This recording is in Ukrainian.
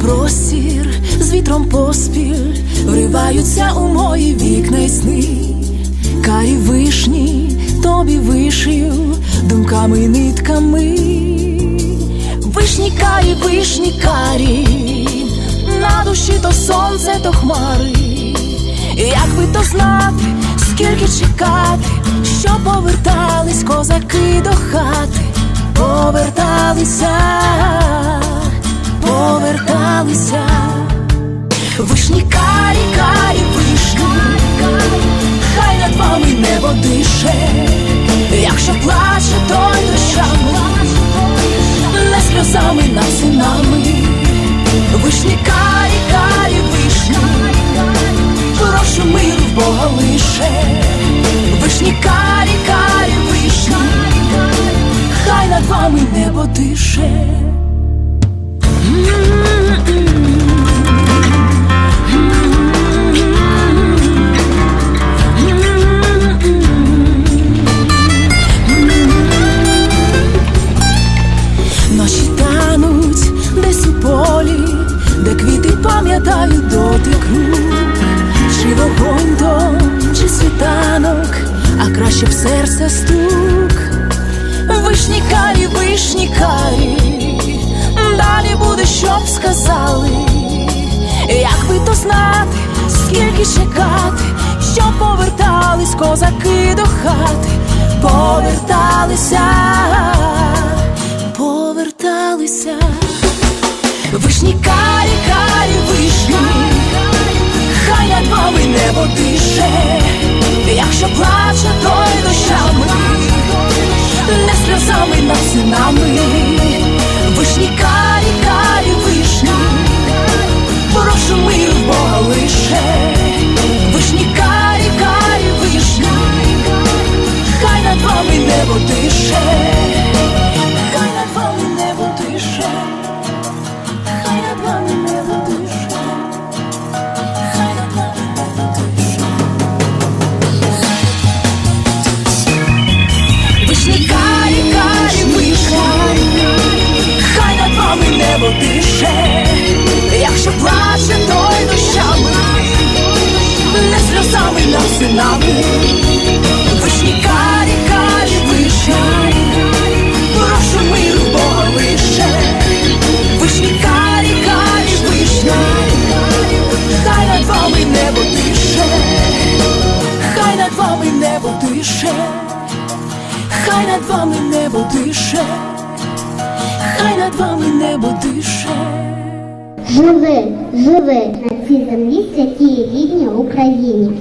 Простір з вітром поспіль вриваються у мої вікна й сни, карі вишні тобі вишию думками нитками. Вишні карі, вишні карі, на душі то сонце, то хмари. Як би то знати, скільки чекати, що повертались козаки до хати, поверталися поверталися. Вишні карі, карі, вишні, хай над вами небо дише, лише. Вишні карі, карі, вишні, хай над вами небо дише. Ночі тануть десь у полі, де квіти пам'ятають чи світанок, а краще б серце стук. Вишні карі, вишні карі, далі буде, щоб сказали, як би то знати, скільки чекати, щоб повертались козаки до хати, поверталися, поверталися. Вишні дише, якщо плаче, то й не сльозами над синами. Вишні карі, карі, вишні, прошу миру Бога лише. Вишні карі, карі, вишні, хай над вами небо дише, хай над вами небо дише, хай над вами небо дише, над вами небо дише. Живи, живи на цій землі святій рідній Україні.